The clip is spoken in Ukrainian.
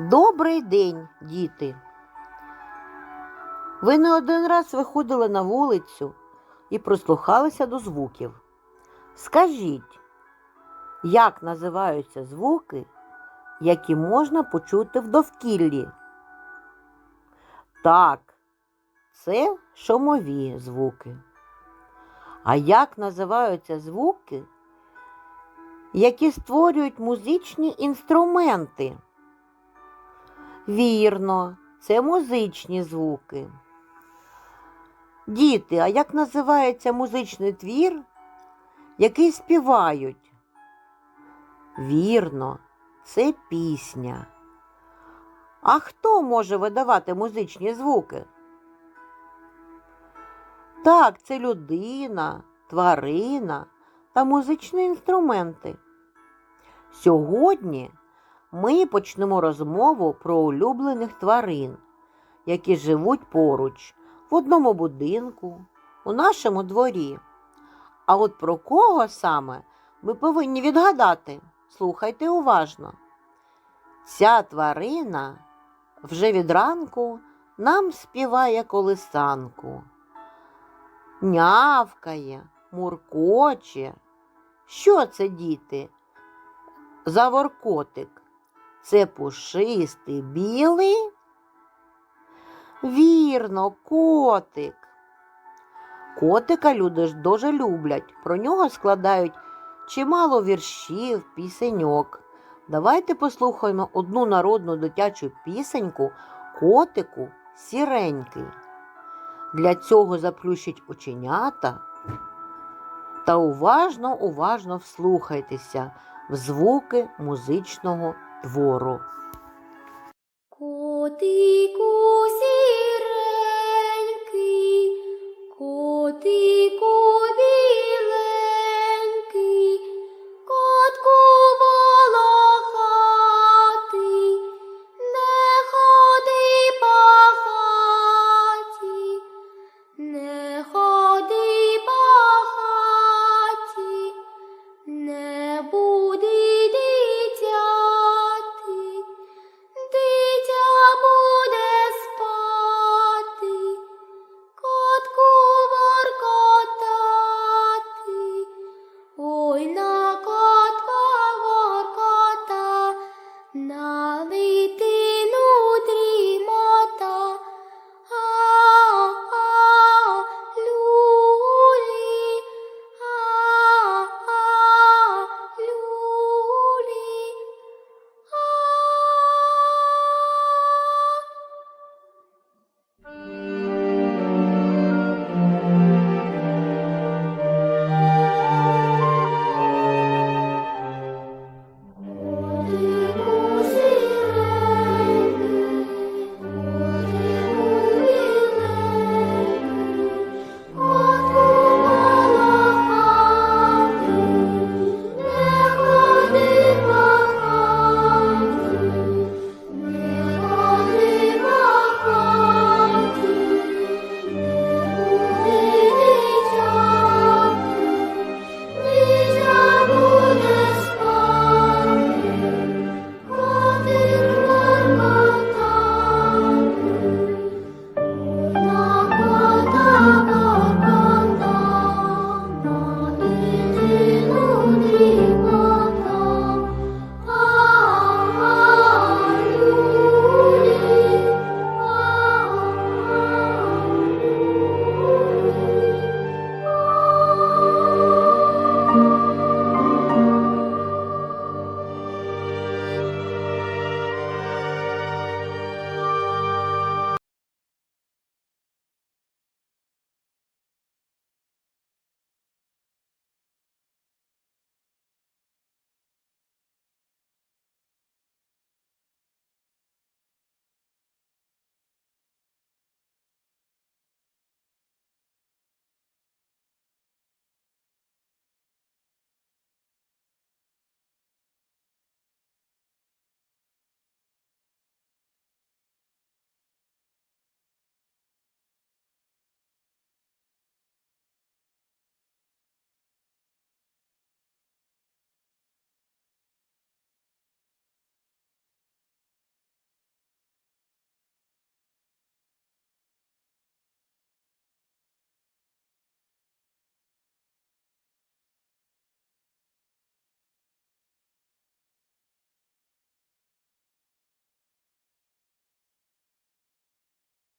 Добрий день, діти. Ви не один раз виходили на вулицю і прислухалися до звуків. Скажіть, як називаються звуки, які можна почути в довкіллі? Так, це шумові звуки. А як називаються звуки, які створюють музичні інструменти? Вірно, це музичні звуки. Діти, а як називається музичний твір, який співають? Вірно, це пісня. А хто може видавати музичні звуки? Так, це людина, тварина та музичні інструменти. Сьогодні ми почнемо розмову про улюблених тварин, які живуть поруч в одному будинку, у нашому дворі. А от про кого саме ми повинні відгадати? Слухайте уважно. Ця тварина вже від ранку нам співає колисанку. Нявкає, муркоче. Що це, діти? За воркотик? Це пушистий білий? Вірно, котик. Котика люди дуже люблять. Про нього складають чимало віршів, пісеньок. Давайте послухаємо одну народну дитячу пісеньку котику сіренький. Для цього заплющіть оченята та уважно, уважно вслухайтеся в звуки музичного твору. Котику